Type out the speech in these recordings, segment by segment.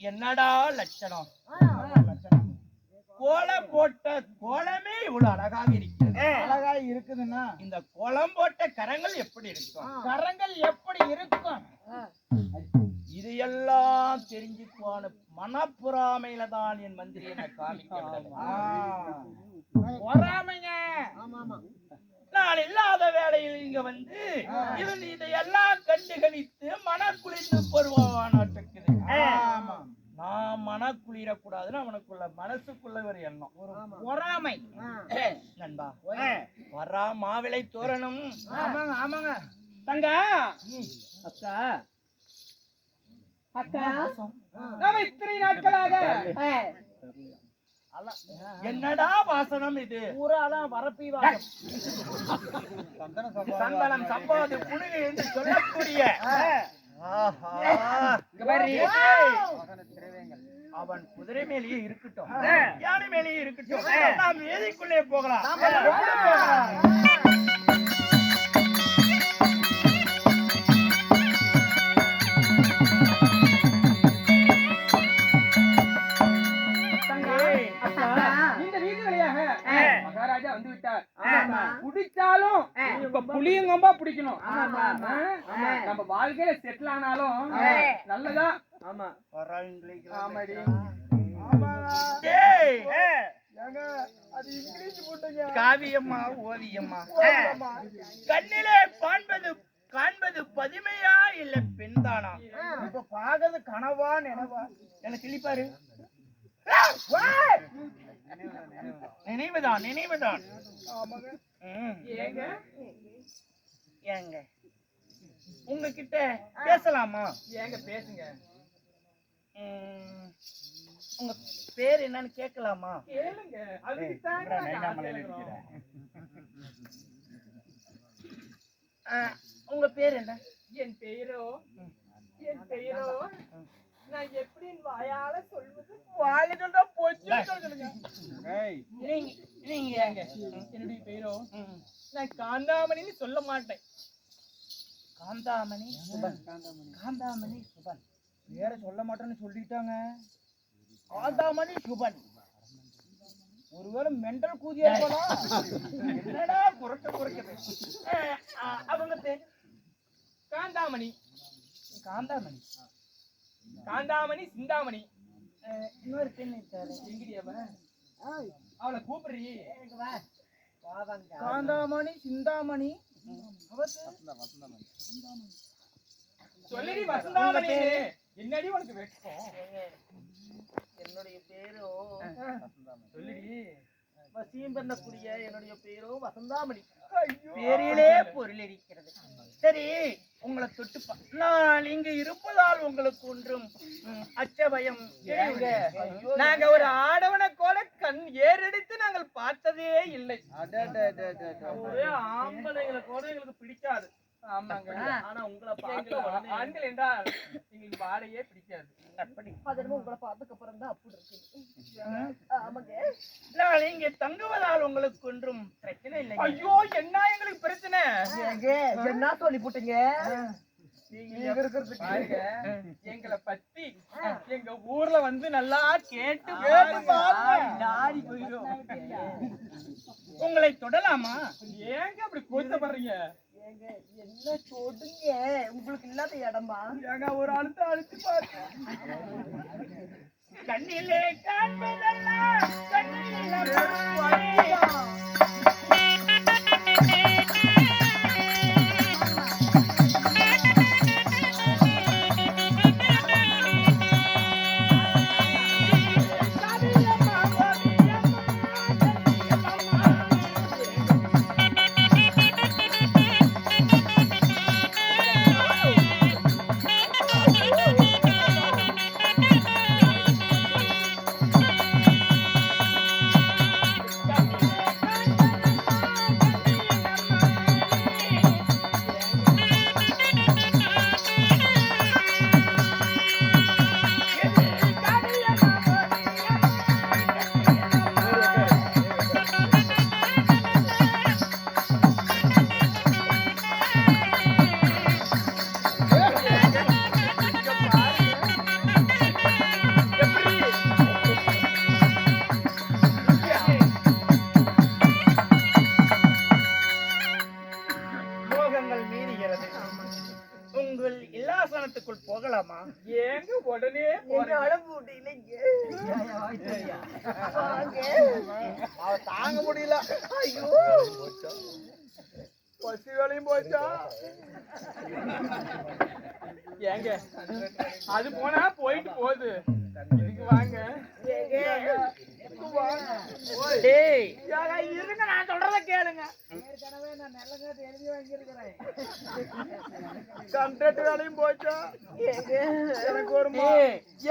என்னடா லட்சணம்? கோலம் போட்ட கோலமே இவ்வளவு அழகாக இருக்கிறது. அழகா இருக்குதுன்னா? இந்த கோலம் போட்ட கரங்கள் எப்படி இருக்கும்? கரங்கள் எப்படி இருக்கும்? இது எல்லாம் தெரிஞ்சுக்குவான மனப்புறாமையில தான் என் மந்திரி என்ன காமிக்க பொறாமைங்க. நான் இல்லாத வேளையில் இங்க வந்து இவன் இதையெல்லாம் கண்டுகளித்து மனக்குளிர்ந்து பருவானாட்டுக்குது ஆமா. நான் மனக்குளிர கூடாதுன்னு அவனுக்குள்ள மனசுக்குள்ள ஒரு எண்ணம். பொறாமை. நண்பா வரா மாவிளை தோரணம். ஆமாங்க ஆமாங்க. தங்க. அக்கா அக்கா நாம இத்தனை நாட்களாக? என்னடா வாசனம் இது? பூராலாம் வரப்பி வாசம் சந்தனம் சம்பாது புனித என்று சொல்லக்கூடிய ஆஹா. அவன் குதிரை மேலேயே இருக்கட்டும். யானை மேலேயே இருக்கட்டும். நாம் வேதிக்குள்ளே போகலாம். இந்த வீதி வழியாக மகாராஜா வந்து விட்டார் குடிச்சாலும் இப்ப புளியங்கொம்பா பிடிக்கணும்? நம்ம வாழ்க்கையில செட்டில் ஆனாலும் நல்லதா? ஆமா. ஆமாடி. ஏய், அது இங்கிலீஷ் போட்டுங்க. காவியம்மா ஓவியம்மா. கண்ணிலே காண்பது காண்பது பதுமையா இல்ல பெண்தானா? இப்ப பாக்குறது கனவா நினைவா? எனக்கு கிளிப்பாரு நினைவுதான் நினைவுதான். ஏங்க ஏங்க? உங்ககிட்ட பேசலாமா? ஏங்க பேசுங்க. உங்க பேர் என்னன்னு கேட்கலாமா? உங்க பேர் என்ன? என் பெயரோ? என் பெயரோ? நான் எப்படி வாயால சொல்வது வாயிட்டு போச்சு. சொல்லுங்க நீங்க நீங்க ஏங்க என்னுடைய பெயரோ? நான் காந்தாமணின்னு சொல்ல மாட்டேன். காந்தாமணி சுபன். காந்தாமணி. சுபன். வேற சொல்ல மாட்டேன்னு சொல்லிட்டாங்க. காந்தாமணி சுபன். ஒருவேளை மெண்டல் கூதியா இருக்கலாம் என்னடா ஆ, அவங்க பேர் காந்தாமணி. காந்தாமணி. காந்தாமணி சிந்தாமணி. இன்னொரு பெண் இருக்காரு. அவளை கூப்பிடுறீ. காந்தாமணி சிந்தாமணி. சொல்லடி வசந்தாமணி. என்னடி உனக்கு வெட்கம்? என்னுடைய பேரோ? சொல்லுடி. வசியம் பண்ணக்கூடிய என்னுடைய பேரோ வசந்தாமணி. பேரிலே பொருள் இருக்கிறது சரி உங்களை தொட்டு பா- நான் இங்கு இருப்பதால் உங்களுக்கு ஒன்றும் அச்சபயம் நாங்க ஒரு ஆடவனை கூட கண் ஏறெடுத்து நாங்கள் பார்த்ததே இல்லை. ஆம்பளைங்களை கூட எங்களுக்கு பிடிக்காது ஆமாங்க. ஆனா உங்களை உடனே ஆண்கள் என்றால் எங்களுக்கு வாடையே பிடிக்காது. அப்படி. உங்களை பார்த்ததுக்கு அப்புறம் தான் அப்படி இருக்கு. ஆமாங்க. நான் இங்கே தங்குவதால் உங்களுக்கு ஒன்றும் பிரச்சனை இல்லை ஐயோ என்ன எங்களுக்கு பிரச்சனை? என்ன சொல்லி போட்டீங்க? எங்களை பத்தி எங்க ஊர்ல வந்து நல்லா கேட்டு. நாடி போயிடும் உங்களை தொடலாமா? ஏங்க அப்படி கூச்சப்படுறீங்க? ஏங்க என்ன சொல்லுங்க உங்களுக்கு இல்லாத இடமா? ஏங்க ஒரு அழுத்த அழுத்து பாருங்க கண்ணிலே காண்பதல்ல. ஏங்க அது போனா போயிட்டு போகுது. இதுக்கு வாங்க. இருங்க நான் சொல்றத கேளுங்க. கண்டக்ட் வேலையும் போச்சா? எனக்கு ஒரு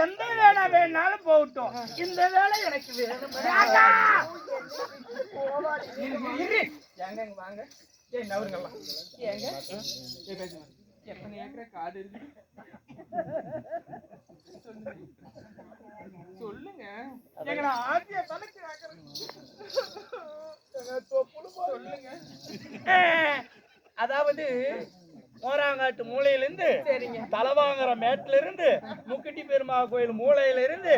எந்த வேலை வேணாலும் போகட்டும். இந்த வேலை எனக்கு வேணும். வாங்க. ஏய் நவருங்கலாம் ஏங்க? எத்தனை ஏக்கர் காடு இருக்கு சொல்லுங்க. அதாவது மோராங்காட்டு மூலையில இருந்து சரிங்க. தலவாங்கற மேட்ல இருந்து முக்குட்டி பெருமா கோயில் மூலையில இருந்து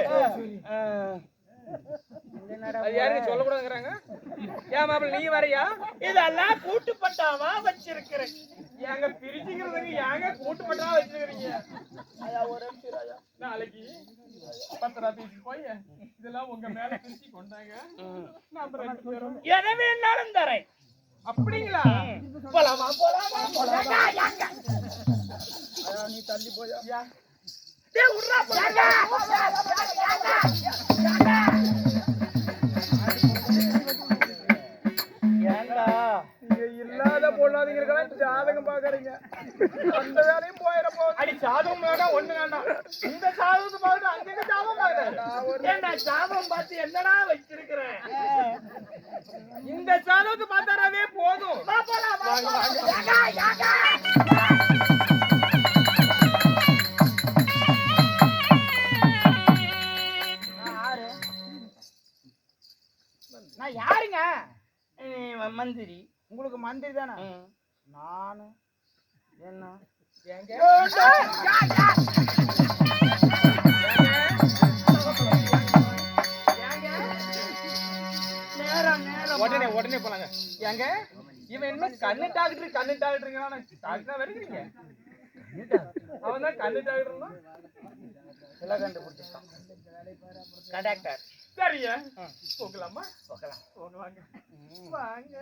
அது யாருங்க சொல்லக்கூடாதுங்கிறாங்க? ஏன் மாப்பிள்ள நீ வரையா? இதெல்லாம் கூட்டுப்பட்டாவா வச்சிருக்கிறேன் ஏங்க பிரிச்சுக்கிறதுக்கு ஏங்க கூட்டு மட்டும் வச்சிருக்கீங்க ஐயா ஒரு நிமிஷம். நாளைக்கு பத்திரா பீச்சு போய் இதெல்லாம் உங்க மேல பிரிச்சு கொண்டாங்க. எதை வேணாலும் தரேன். அப்படிங்களா? போலாமா போலாமா? போலாமா. நீ தள்ளி போயா? யா டேய் உட்றா அந்த வேலையும் போயிட போகுது. அடி சாதகம் வேண்டாம் ஒண்ணு வேண்டாம். இந்த சாதகத்தை பார்த்துட்டு அங்கங்க சாதகம் பாக்குறேன் ஏண்டா சாபம் பார்த்து என்னடா வச்சிருக்கிறேன் இந்த சாதகத்தை பார்த்தாவே போதும். வா போலாம் வாங்க, உடனே உடனே போலாங்க. ஏங்க இவன் என்ன கண்ணு டாக்டர் கண்ணு டாக்டருங்கிறான் டாக்டர் வரைக்கிறீங்க அவன் தான் கண்ணு டாக்டர்னா எல்லாம் கண்டுபிடிச்சிட்டான். போகலாமா? போகலாம். வாங்க. வாங்க.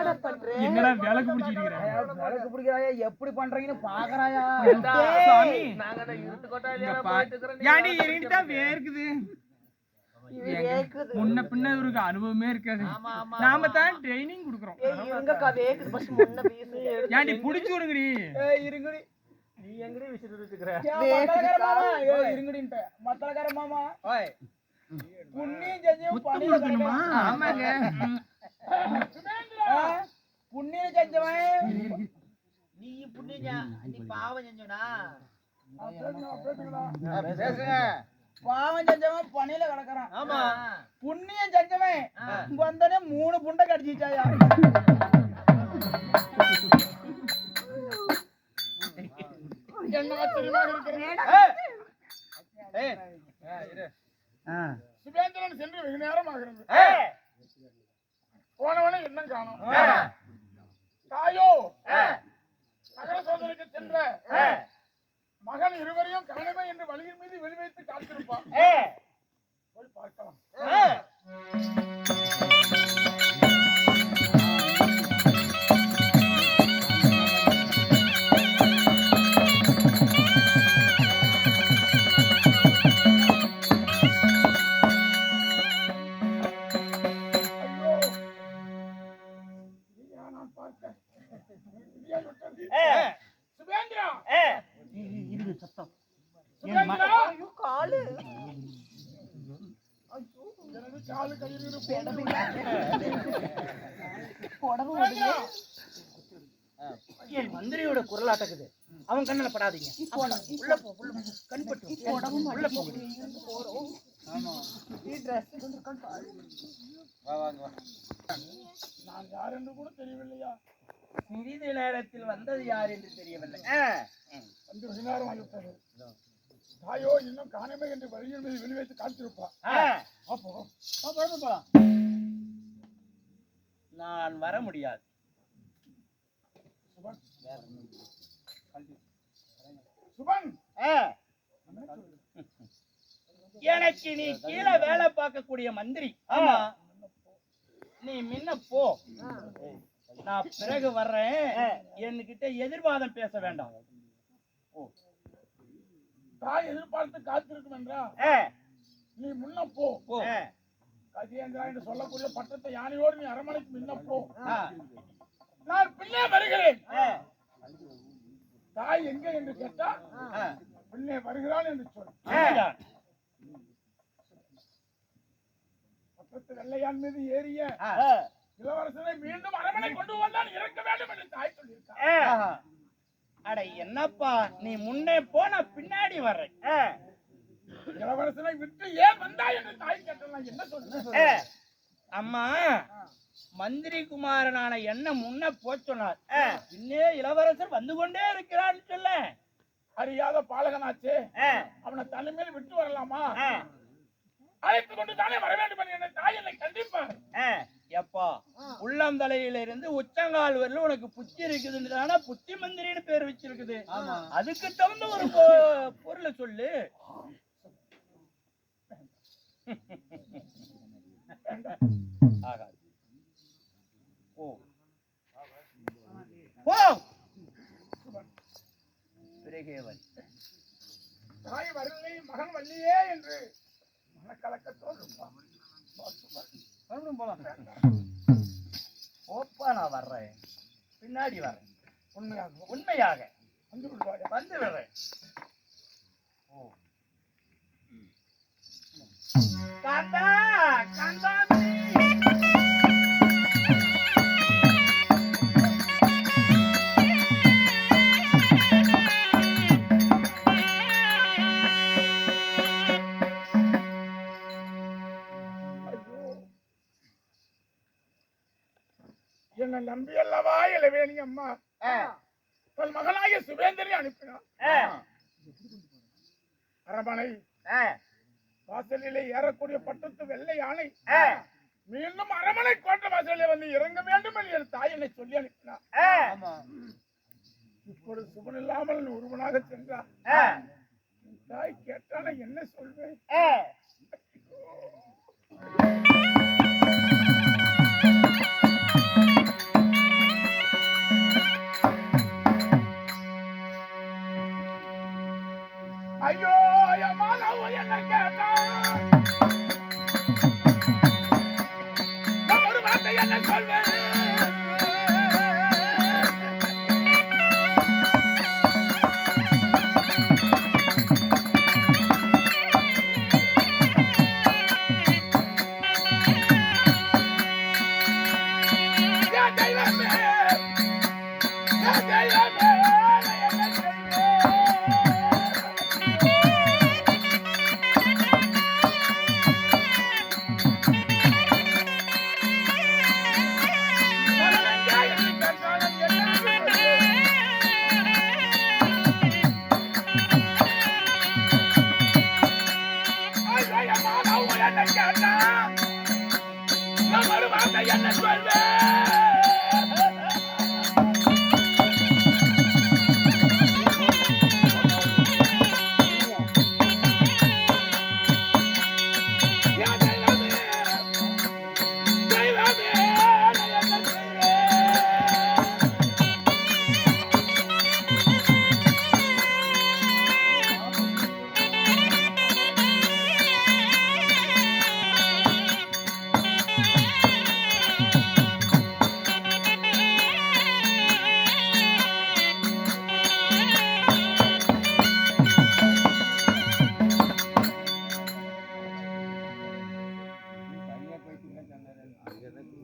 என்னடா பண்ற? என்னடா விளக்கு பிடிச்சிட்டு விளக்கு பிடிக்கிறாயா? எப்படி பண்றீங்கன்னு பாக்குறாயா? சாமி. நாங்க இருட்டு கொட்டாயில போயிட்டு இருக்கிறோம் இருட்டா வேர்க்குது? முன்ன பின்ன இவருக்கு அனுபவமே இருக்காது. நாம தான் ட்ரைனிங் கொடுக்குறோம். ஏன்டி புடிச்சு விடுங்கடி. இருங்கடி. நீ எங்கடி விசிட்டு இருக்கிற இருங்கடின்ட்ட மத்தலக்கார மாமா. புண்ணியம் செஞ்சு ஆமாங்க. புண்ணியம் செஞ்சவன். நீ புண்ணியம் நீ பாவம் செஞ்சோனா பேசுங்க. பாவம் செஞ்சவன் பணியில கிடக்குறான். ஆமா. புண்ணியம் செஞ்சவன் வந்தனே மூணு புண்டை கடிச்சிட்டாயா சுபேந்திரன் சென்று வெகு நேரம் ஆகிறது. போனவனே என்ன காணும். தாயோ நகர சோதனைக்கு சென்ற மகன் இருவரையும் காணுமே என்று வழியின் மீது வெளிவைத்து காத்திருப்பான். போய் பார்க்கலாம். படாதீங்க. உள்ள போ உள்ள போ. கண் பட்டு. உள்ள போ. நான் யார் என்று கூட தெரியவில்லையா? சிறிது நேரத்தில் வந்தது யார் என்று தெரியவில்லை. வந்து வெகு நேரம் ஆகிவிட்டது தாயோ இன்னும் காணமே என்று வழியின் மீது வெளி வைத்து காத்திருப்பா அப்போ நான் வர முடியாது. சுபன் சுபன் எனக்கு நீ கீழே வேலை பார்க்கக்கூடிய மந்திரி. ஆமா. நீ முன்ன போ. நான் பிறகு வர்றேன். என்கிட்ட எதிர்வாதம் பேச வேண்டாம். தாய் எதிர்பார்த்து காத்திருக்கும் என்றா? நீ முன்ன போ. என்று சொல்லக்கூடிய பட்டத்தை யானையோடு நீ அரமனைக்கு முன்ன போ. நான் பின்னே வருகிறேன். தாய் எங்கே என்று கேட்டா ஆ. பின்னே வருகிறான் என்று சொல் ஆ. பட்டத்து வெள்ளையான் மீது ஏறிய. இளவரசனை மீண்டும் அரமனை கொண்டு வந்தான் இறக்க வேண்டும் என்று தாய் சொல்லியிருக்கார். அட என்னப்பா நீ முன்னே போ நான் பின்னாடி வர்றேன் ஆ, இளவரசனை விட்டு ஏன் வந்தாய் என்று தாய் கேட்டால் நான் என்ன. சொல்றேன் அம்மா மந்திரி குமாரனான என்ன முன்ன போ சொன்னார். ஆ, பின்னே இளவரசர் வந்து கொண்டே இருக்கிறான்னு சொல்ல. அறியாத பாலகனாச்சே. அவனை தனிமையில் விட்டு வரலாமா? அழைத்து கொண்டு தானே வர வேண்டும் என்னை தாய் என்னை கண்டிப்பார். எப்பா உள்ளந்தலையில இருந்து உச்சங்கால் வரல உனக்கு புத்தி இருக்குதுன்றதான புத்தி மந்திரின்னு பேர் வச்சிருக்குது. அதுக்கு தகுந்த ஒரு பொருளை சொல்லு. ஆகாது போ போ தாய் வரவில்லை மகன் வல்லியே என்று மனக்கலக்கத்தோடு மறுபடியும் போலாம். போப்பா நான் வர்றேன். பின்னாடி வர்றேன் உண்மையாக. உண்மையாக. வந்து வந்து விடுறேன். காந்தா காந்தாமணி! என்னை நம்பி அல்லவா இளவேணி அம்மா? தன் மகனாகிய சுவேந்தரை அனுப்பினார் ஆ, அரமனை வாசலிலே ஏறக்கூடிய பட்டத்து வெள்ளை யானை மீண்டும் அரமனை கோட்டை வாசலிலே வந்து இறங்க வேண்டும் என்று என் தாய் என்னை சொல்லி அனுப்பினார். இப்பொழுது சுபன் இல்லாமல் ஒருவனாக சென்றார் என் தாய் கேட்டான என்ன சொல்வேன்? ஐயோ என் நான் என்ன கேட்டா?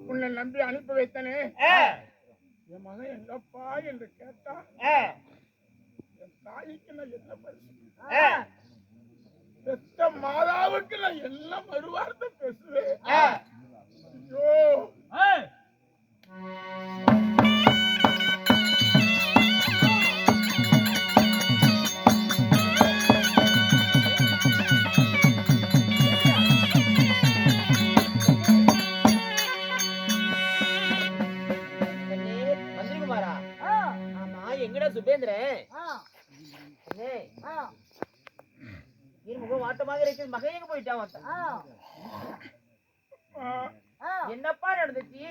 உன்னை நம்பி அனுப்பி வைத்தனே. என் மகன் எங்கப்பா என்று கேட்டா ஆ, தாய்க்கு நான் என்ன பரிசு பெத்த மாதாவுக்கு நான் என்ன மறுவார்த்தை பேசுவேன். ஐயோ. சுபேந்திரன் முகம் வாட்டமாக இருக்குது மகன் எங்க போயிட்டான். என்னப்பா நடந்துச்சு?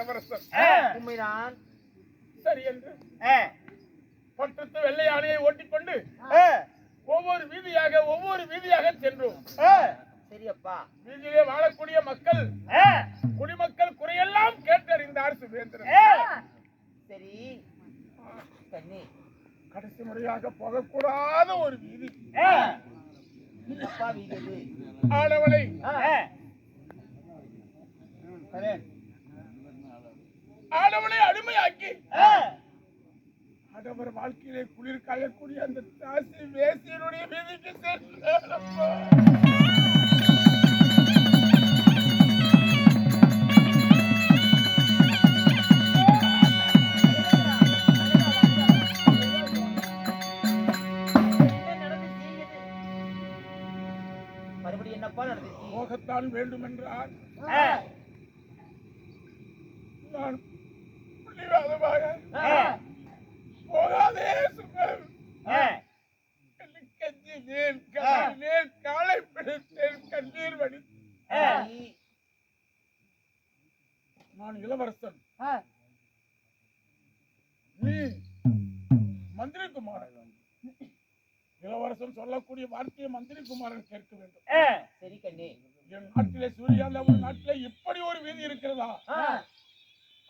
இளவரசர். ஆ, உண்மைதான். சரி என்று ஆ, பட்டத்து வெள்ளை யானையை ஓட்டிக்கொண்டு ஒவ்வொரு வீதியாக ஒவ்வொரு வீதியாக சென்றோம். சரியப்பா வீதியிலே வாழக்கூடிய மக்கள் குடிமக்கள் குறையெல்லாம் கேட்டறிந்தார் சுபேந்திரன் சரி. கடைசி முறையாக போகக்கூடாத ஒரு வீதி. ஆ, அப்பா வீடு இது. ஆடவளை ஆ, ஆடவளை அடிமையாக்கி ஆடவர் வாழ்க்கையிலே குளிர் காயக்கூடிய அந்த தாசி வேசியனுடைய வீதிக்கு நடந்துச்சு? போகத்தான் வேண்டும் என்றால் இளவரசன் சொல்லக்கூடிய வார்த்தையை மந்திரி குமாரன் கேட்க வேண்டும். சரி கண்ணி. என் நாட்டிலே சூரியால ஒரு நாட்டிலே இப்படி ஒரு வீதி இருக்கிறதா?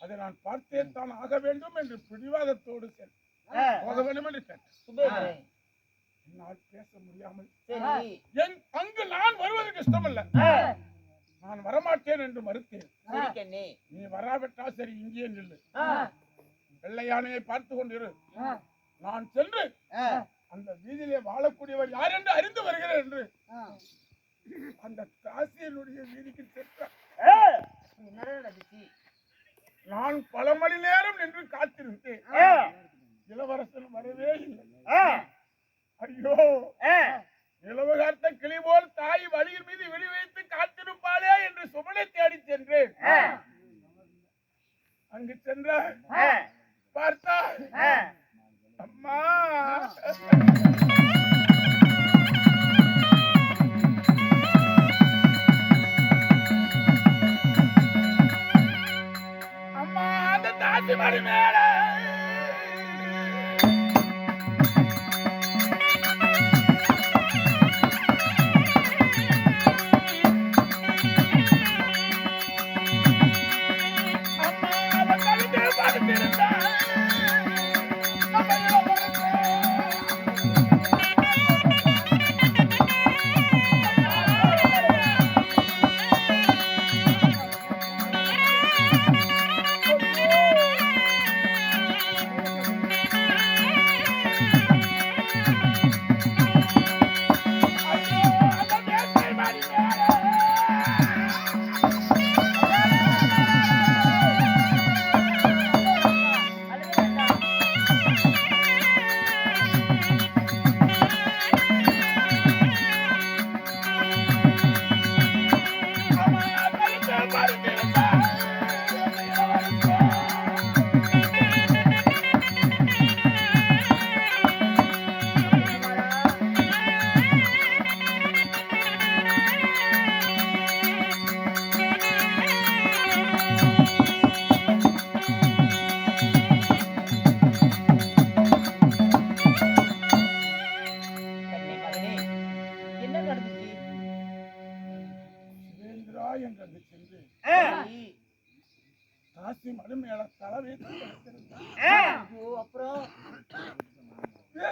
அதை நான் பார்த்தே தான் ஆக வேண்டும் என்று பிடிவாதத்தோடு போக வேண்டும் என்று கேட்டேன். என்னால் பேச முடியாமல் என் அங்கு நான் வருவதற்கு இஷ்டமல்ல. நான் வரமாட்டேன் என்று மறுத்தேன். நீ வராவிட்டால் சரி இங்கே நில்லு. வெள்ளை யானையை பார்த்து கொண்டிரு. நான் சென்று அந்த வீதியிலே வாழக்கூடியவர் யார் என்று அறிந்து வருகிறேன் என்று. அந்த காசியனுடைய வீதிக்கு சென்றார். நான் பல மணி நேரம் நின்று